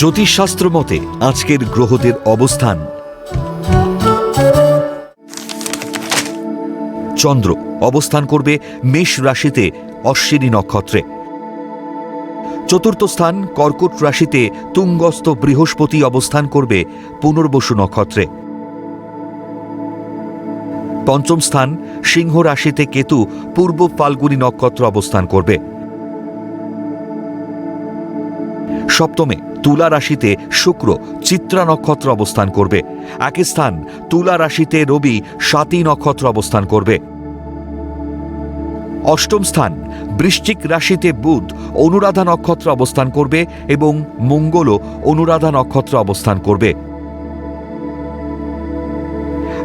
জ্যোতিষশাস্ত্র মতে, আজকের গ্রহদের অবস্থান। চন্দ্র অবস্থান করবে মেষ রাশিতে অশ্বিনী নক্ষত্রে। চতুর্থ স্থান কর্কট রাশিতে তুঙ্গস্থ বৃহস্পতি অবস্থান করবে পুনর্বসু নক্ষত্রে। পঞ্চম স্থান সিংহ রাশিতে কেতু পূর্ব ফাল্গুনী নক্ষত্র অবস্থান করবে। সপ্তমে তুলা রাশিতে শুক্র চিত্রা নক্ষত্র অবস্থান করবে। একই স্থান, তুলা রাশিতে রবি সাতী নক্ষত্র অবস্থান করবে। অষ্টম স্থান, বৃশ্চিক রাশিতে বুধ অনুরাধা নক্ষত্র অবস্থান করবে এবং মঙ্গলও অনুরাধা নক্ষত্র অবস্থান করবে।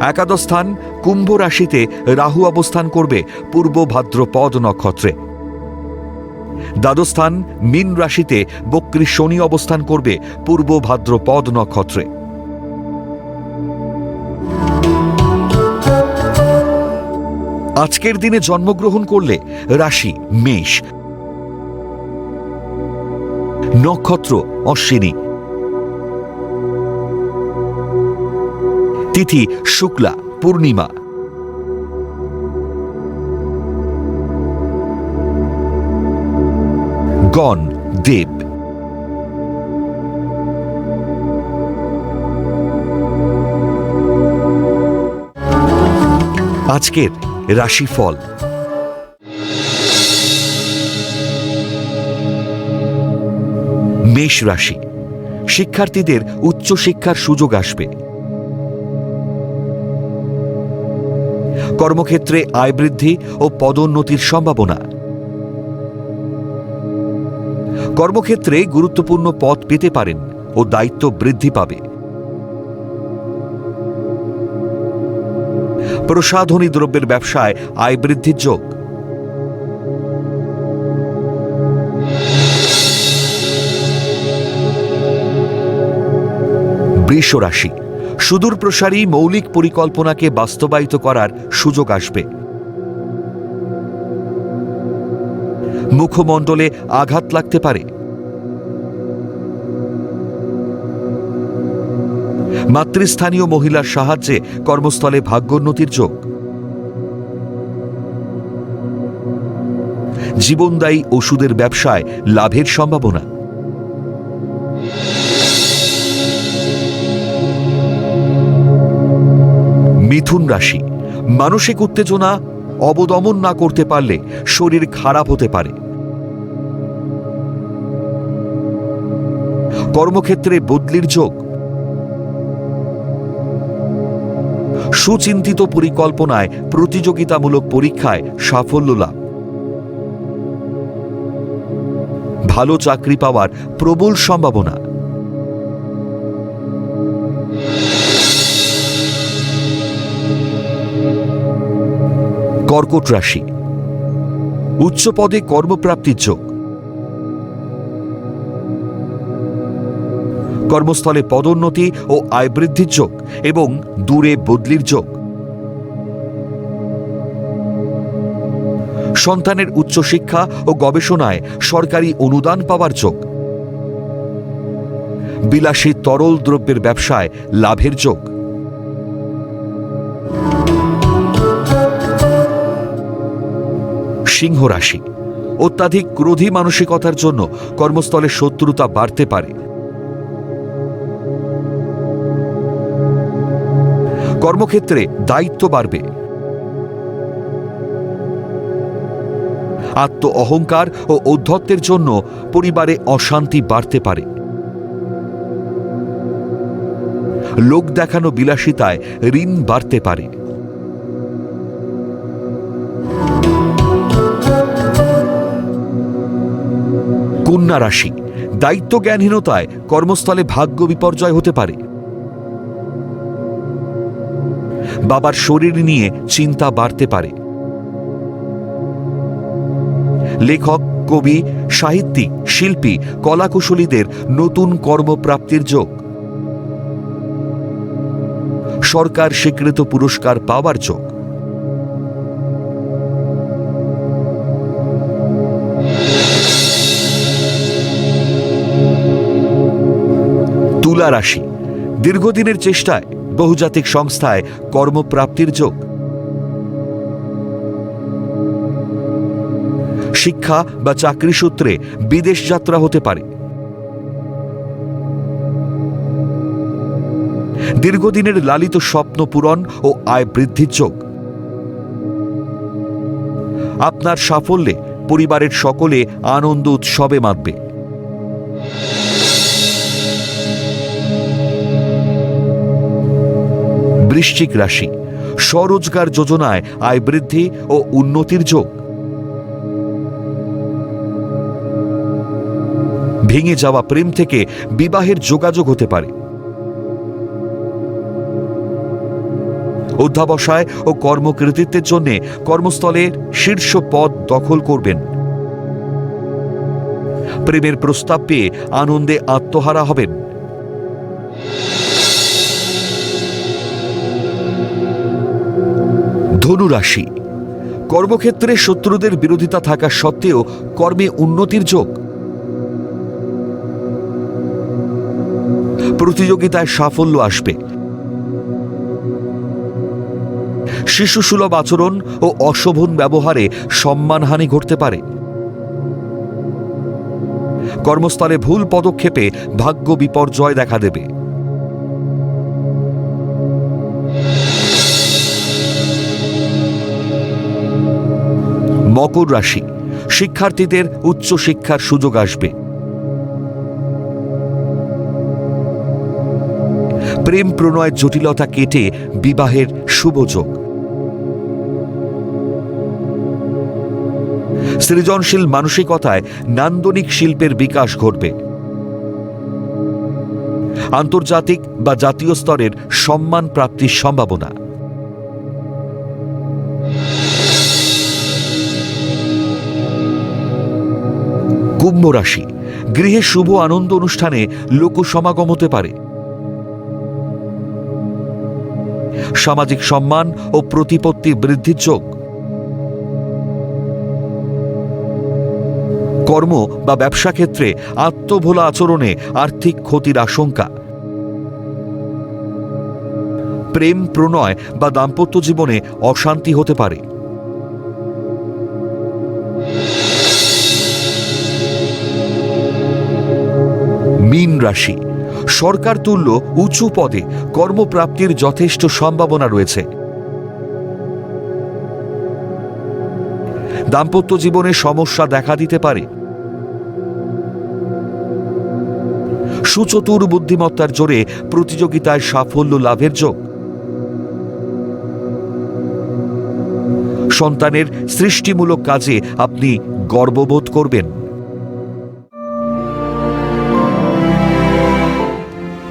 একাদশ স্থান, কুম্ভ রাশিতে রাহু অবস্থান করবে পূর্ব ভাদ্রপদ নক্ষত্রে। দ্বাদস্থান, মীন রাশিতে বক্রী শনি অবস্থান করবে পূর্ব ভাদ্রপদ নক্ষত্রে। আজকের দিনে জন্মগ্রহণ করলে রাশি, মেষ, নক্ষত্র, অশ্বিনী। তিথি, শুক্লা, পূর্ণিমা। গণ দেব। আজকের রাশিফল। মেষ রাশি। শিক্ষার্থীদের উচ্চশিক্ষার সুযোগ আসবে। কর্মক্ষেত্রে আয় বৃদ্ধি ও পদোন্নতির সম্ভাবনা। কর্মক্ষেত্রে গুরুত্বপূর্ণ পদ পেতে পারেন ও দায়িত্ব বৃদ্ধি পাবে। প্রসাধনী দ্রব্যের ব্যবসায় আয় বৃদ্ধির যোগ। বৃষ রাশি সুদূর প্রসারী মৌলিক পরিকল্পনাকে বাস্তবায়িত করার সুযোগ আসবে। মুখমণ্ডলে আঘাত লাগতে পারে। মাতৃস্থানীয় মহিলার সাহায্যে কর্মস্থলে ভাগ্যোন্নতির যোগ। জীবনদায়ী ওষুধের ব্যবসায় লাভের সম্ভাবনা। মিথুন রাশি, মানসিক উত্তেজনা অবদমন না করতে পারলে শরীর খারাপ হতে পারে। কর্মক্ষেত্রে বদলির যোগ। সুচিন্তিত পরিকল্পনায় প্রতিযোগিতামূলক পরীক্ষায় সাফল্য লাভ। ভালো চাকরি পাওয়ার প্রবল সম্ভাবনা। কর্কট রাশি। উচ্চ পদে কর্মপ্রাপ্তির যোগ। কর্মস্থলে পদোন্নতি ও আয় বৃদ্ধির যোগ এবং দূরে বদলির যোগ। সন্তানের উচ্চশিক্ষা ও গবেষণায় সরকারি অনুদান পাওয়ার যোগ। বিলাসী তরল দ্রব্যের ব্যবসায় লাভের যোগ। সিংহ রাশি। অত্যাধিক ক্রোধী মানসিকতার জন্য কর্মস্থলে শত্রুতা বাড়তে পারে। কর্মক্ষেত্রে দায়িত্ব বাড়বে। আত্ম অহংকার ও ঔদ্ধত্যের জন্য পরিবারে অশান্তি বাড়তে পারে। লোক দেখানো বিলাসিতায় ঋণ বাড়তে পারে। কন্যা রাশি। দায়িত্ব জ্ঞানহীনতায় কর্মস্থলে ভাগ্য বিপর্যয় হতে পারে। বাবার শরীর নিয়ে চিন্তা বাড়তে পারে। লেখক, কবি, সাহিত্যিক, শিল্পী, কলাকুশলীদের নতুন কর্মপ্রাপ্তির যোগ। সরকার স্বীকৃত পুরস্কার পাওয়ার যোগ। তুলা রাশি। দীর্ঘদিনের চেষ্টায় বহুজাতিক সংস্থায় কর্মপ্রাপ্তির যোগ। শিক্ষা বা চাকরি সূত্রে বিদেশ যাত্রা হতে পারে। দীর্ঘদিনের লালিত স্বপ্ন পূরণ ও আয় বৃদ্ধির যোগ। আপনার সাফল্যে পরিবারের সকলে আনন্দ উৎসবে মাতবে। বৃশ্চিক রাশি। স্বরোজগার যোজনায় আয় বৃদ্ধি ও উন্নতির যোগ। ভেঙে যাওয়া প্রেম থেকে বিবাহের যোগাযোগ হতে পারে। অধ্যাবসায় ও কর্মকৃতিত্বের জন্য কর্মস্থলের শীর্ষ পদ দখল করবেন। প্রেমের প্রস্তাব পেয়ে আনন্দে আত্মহারা হবেন। ধনুরাশি। কর্মক্ষেত্রে শত্রুদের বিরোধিতা থাকা সত্ত্বেও কর্মে উন্নতির যোগ। প্রতিযোগিতায় সাফল্য আসবে। শিশুসুলভ আচরণ ও অশোভন ব্যবহারে সম্মানহানি ঘটতে পারে। কর্মস্থলে ভুল পদক্ষেপে ভাগ্য বিপর্যয় দেখা দেবে। মকর রাশি। শিক্ষার্থীদের উচ্চ শিক্ষার সুযোগ আসবে। প্রেম প্রণয়ের জটিলতা কেটে বিবাহের শুভযোগ সৃজনশীল মানসিকতায় নান্দনিক শিল্পের বিকাশ ঘটবে। আন্তর্জাতিক বা জাতীয় স্তরের সম্মান প্রাপ্তির সম্ভাবনা। কুম্ভ রাশি। গৃহে শুভ আনন্দ অনুষ্ঠানে লোক সমাগম হতে পারে। সামাজিক সম্মান ও প্রতিপত্তি বৃদ্ধির যোগ। কর্ম বা ব্যবসা ক্ষেত্রে আত্মভোলা আচরণে আর্থিক ক্ষতির আশঙ্কা। প্রেম, প্রণয় বা দাম্পত্য জীবনে অশান্তি হতে পারে। রাশি সরকার তুল্য উঁচু পদে কর্মপ্রাপ্তির যথেষ্ট সম্ভাবনা রয়েছে। দাম্পত্য জীবনে সমস্যা দেখা দিতে পারে। সুচতুর বুদ্ধিমত্তার জোরে প্রতিযোগিতায় সাফল্য লাভের যোগ। সন্তানের সৃষ্টিমূলক কাজে আপনি গর্ববোধ করবেন।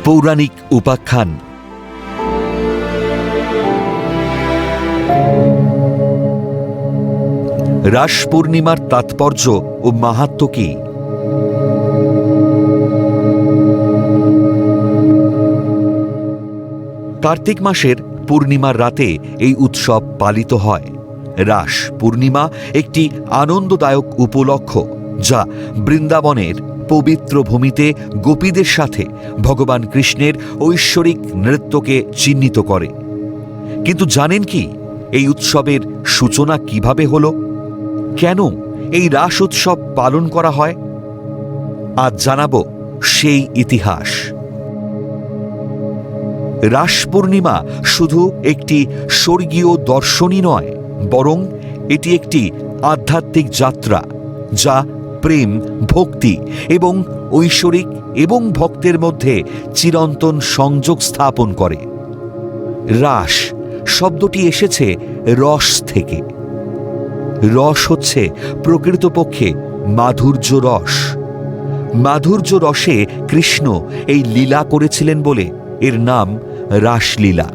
পৌরাণিক উপাখ্যান। রাস পূর্ণিমার তাৎপর্য ও মাহাত্ম কি? কার্তিক মাসের পূর্ণিমার রাতে এই উৎসব পালিত হয়। রাস পূর্ণিমা একটি আনন্দদায়ক উপলক্ষ যা বৃন্দাবনের পবিত্র ভূমিতে গোপীদের সাথে ভগবান কৃষ্ণের ঐশ্বরিক নৃত্যকে চিহ্নিত করে। কিন্তু জানেন কি, এই উৎসবের সূচনা কীভাবে হলো? কেন এই রাস উৎসব পালন করা হয়? আজ জানাব সেই ইতিহাস। রাস পূর্ণিমা শুধু একটি স্বর্গীয় দর্শনই নয়, বরং এটি একটি আধ্যাত্মিক যাত্রা, যা প্রেম, ভক্তি এবং ঐশ্বরিক এবং ভক্তের মধ্যে চিরন্তন সংযোগ স্থাপন করে। রাস শব্দটি এসেছে রস থেকে। রস হচ্ছে প্রকৃতপক্ষে মাধুর্য রস। মাধুর্য রসে কৃষ্ণ এই লীলা করেছিলেন বলে এর নাম রাসলীলা।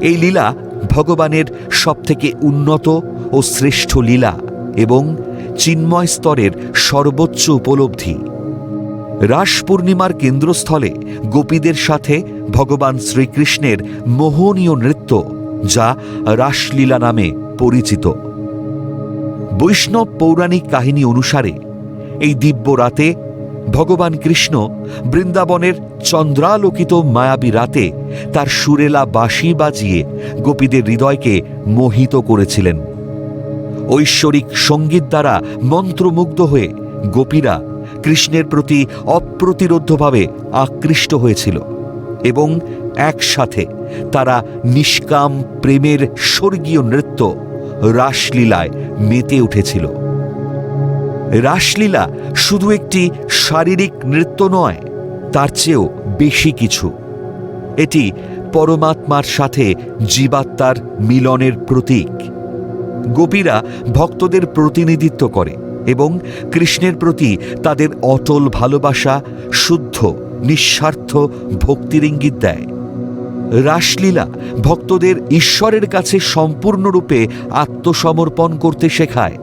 এই লীলা ভগবানের সবথেকে উন্নত ও শ্রেষ্ঠ লীলা এবং চিন্ময় স্তরের সর্বোচ্চ উপলব্ধি। রাস পূর্ণিমার কেন্দ্রস্থলে গোপীদের সাথে ভগবান শ্রীকৃষ্ণের মোহনীয় নৃত্য, যা রাসলীলা নামে পরিচিত। বৈষ্ণব পৌরাণিক কাহিনী অনুসারে, এই দিব্য রাতে ভগবান কৃষ্ণ বৃন্দাবনের চন্দ্রালোকিত মায়াবী রাতে তার সুরেলা বাঁশি বাজিয়ে গোপীদের হৃদয়কে মোহিত করেছিলেন। ঐশ্বরিক সংগীত দ্বারা মন্ত্রমুগ্ধ হয়ে গোপীরা কৃষ্ণের প্রতি অপ্রতিরোধ্যভাবে আকৃষ্ট হয়েছিল এবং একসাথে তারা নিষ্কাম প্রেমের স্বর্গীয় নৃত্য রাসলীলায় মেতে উঠেছিল। রাসলীলা শুধু একটি শারীরিক নৃত্য নয়, তার চেয়েও বেশি কিছু। এটি পরমাত্মার সাথে জীবাত্মার মিলনের প্রতীক। গোপীরা ভক্তদের প্রতিনিধিত্ব করে এবং কৃষ্ণের প্রতি তাদের অটল ভালোবাসা, শুদ্ধ, নিঃস্বার্থ ভক্তির ইঙ্গিত দেয়। রাসলীলা ভক্তদের ঈশ্বরের কাছে সম্পূর্ণরূপে আত্মসমর্পণ করতে শেখায়।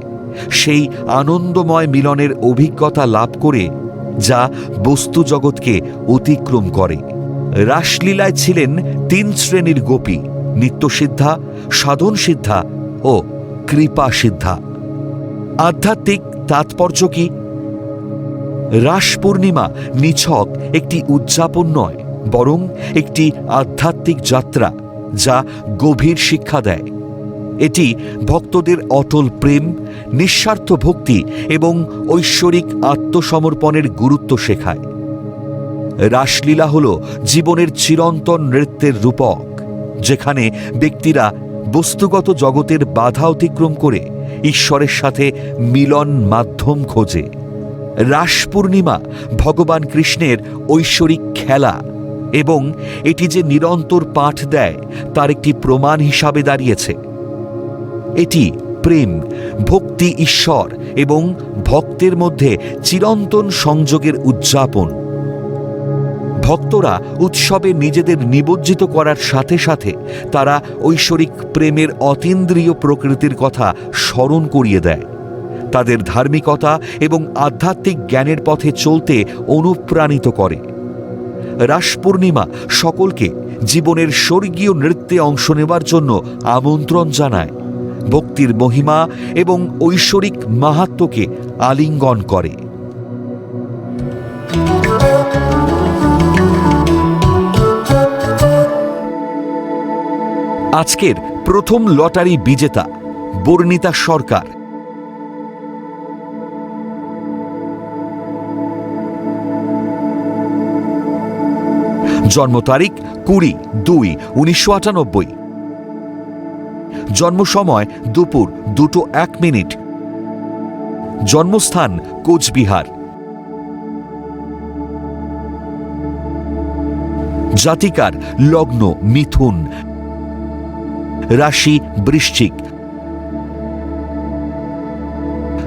সেই আনন্দময় মিলনের অভিজ্ঞতা লাভ করে যা বস্তু জগৎকে অতিক্রম করে। রাসলীলায় ছিলেন তিন শ্রেণির গোপী, নিত্যসিদ্ধা সাধন সিদ্ধা ও কৃপা সিদ্ধা। আধ্যাত্মিক তাৎপর্য কি? রাস পূর্ণিমা নিছক একটি উদযাপন নয়, বরং একটি আধ্যাত্মিক যাত্রা যা গভীর শিক্ষা দেয়। এটি ভক্তদের অটল প্রেম, নিঃস্বার্থ ভক্তি এবং ঐশ্বরিক আত্মসমর্পণের গুরুত্ব শেখায়। রাসলীলা হল জীবনের চিরন্তন নৃত্যের রূপক, যেখানে ব্যক্তিরা বস্তুগত জগতের বাধা অতিক্রম করে ঈশ্বরের সাথে মিলন মাধ্যম খোঁজে। রাস পূর্ণিমা ভগবান কৃষ্ণের ঐশ্বরিক খেলা এবং এটি যে নিরন্তর পাঠ দেয়, তার একটি প্রমাণ হিসাবে দাঁড়িয়েছে। এটি প্রেম, ভক্তি ঈশ্বর এবং ভক্তের মধ্যে চিরন্তন সংযোগের উদযাপন। ভক্তরা উৎসবে নিজেদের নিবজ্জিত করার সাথে সাথে তারা ঐশ্বরিক প্রেমের অতীন্দ্রিয় প্রকৃতির কথা স্মরণ করিয়ে দেয়। তাদের ধার্মিকতা এবং আধ্যাত্মিক জ্ঞানের পথে চলতে অনুপ্রাণিত করে। রাস পূর্ণিমা সকলকে জীবনের স্বর্গীয় নৃত্যে অংশ নেবার জন্য আমন্ত্রণ জানায়। ভক্তির মহিমা এবং ঐশ্বরিক মাহাত্ম্যকে আলিঙ্গন করে। আজকের প্রথম লটারি বিজেতা বর্ণিতা সরকার। জন্ম তারিখ কুড়ি দুই উনিশশো আটানব্বই। জন্ম সময় দুপুর দুটো এক মিনিট। জন্মস্থান কোচবিহার। জাতিকার লগ্ন মিথুন। রাশি বৃশ্চিক।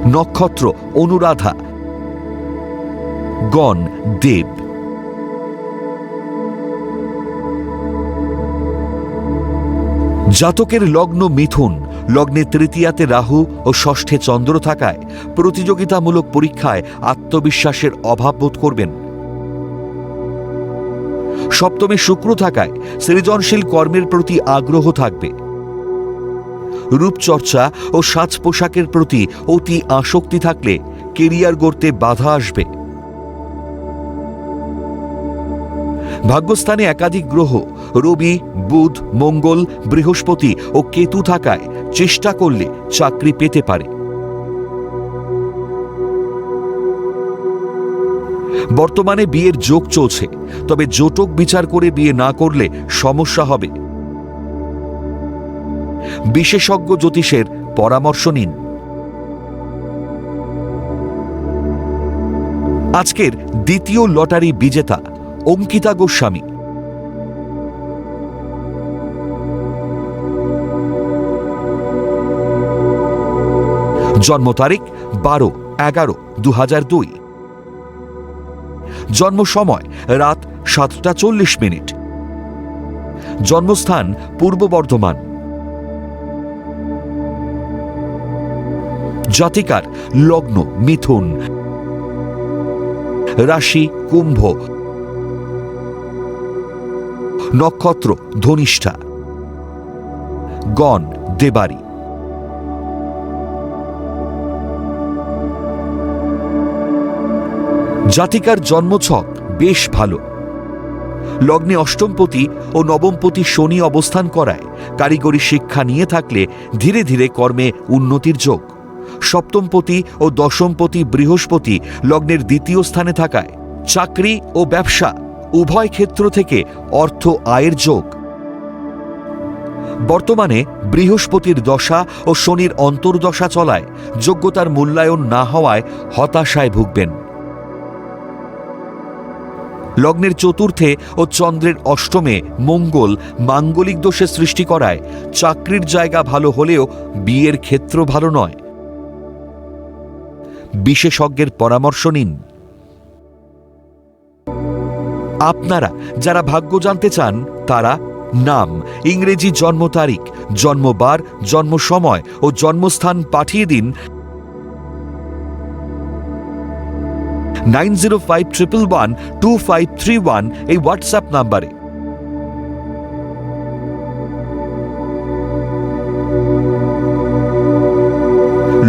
নক্ষত্র অনুরাধা। গণ দেব। জাতকের লগ্ন মিথুন। লগ্নে তৃতীয়াতে রাহু ও ষষ্ঠে চন্দ্র থাকায় প্রতিযোগিতামূলক পরীক্ষায় আত্মবিশ্বাসের অভাব বোধ করবেন। সপ্তমে শুক্র থাকায় সৃজনশীল কর্মের প্রতি আগ্রহ থাকবে। রূপচর্চা ও সাজ পোশাকের প্রতি অতি আসক্তি থাকলে কেরিয়ার গড়তে বাধা আসবে। ভাগ্যস্থানে একাধিক গ্রহ, রবি, বুধ, মঙ্গল, বৃহস্পতি ও কেতু থাকায় চেষ্টা করলে চাকরি পেতে পারে। বর্তমানে বিয়ের যোগ চলছে, তবে জোটক বিচার করে বিয়ে না করলে সমস্যা হবে। বিশেষজ্ঞ জ্যোতিষের পরামর্শ নিন। আজকের দ্বিতীয় লটারি বিজেতা অঙ্কিতা গোস্বামী। জন্ম তারিখ বারো এগারো দু হাজার দুই। জন্ম সময় রাত সাতটা চল্লিশ মিনিট। জন্মস্থান পূর্ব বর্ধমান। জাতিকার লগ্ন, মিথুন। রাশি, কুম্ভ। নক্ষত্র, ধনিষ্ঠা। গণ, দেবারি। জাতিকার জন্মছক বেশ ভালো। লগ্নে অষ্টমপতি ও নবমপতি শনি অবস্থান করায় কারিগরি শিক্ষা নিয়ে থাকলে ধীরে ধীরে কর্মে উন্নতির যোগ। সপ্তমপতি ও দশমপতি বৃহস্পতি লগ্নের দ্বিতীয় স্থানে থাকায় চাকরি ও ব্যবসা উভয় ক্ষেত্র থেকে অর্থ আয়ের যোগ। বর্তমানে বৃহস্পতির দশা ও শনির অন্তর্দশা চলায় যোগ্যতার মূল্যায়ন না হওয়ায় হতাশায় ভুগবেন। লগ্নের চতুর্থে ও চন্দ্রের অষ্টমে মঙ্গল মাঙ্গলিক দোষের সৃষ্টি করায় চাকরির জায়গা ভালো হলেও বিয়ের ক্ষেত্র ভালো নয়। বিশেষজ্ঞের পরামর্শ নিন। আপনারা যারা ভাগ্য জানতে চান, তারা নাম, ইংরেজি জন্ম তারিখ, জন্মবার জন্ম সময় ও জন্মস্থান পাঠিয়ে দিন। Nine zero five triple one two five three one এই হোয়াটসঅ্যাপ নাম্বারে।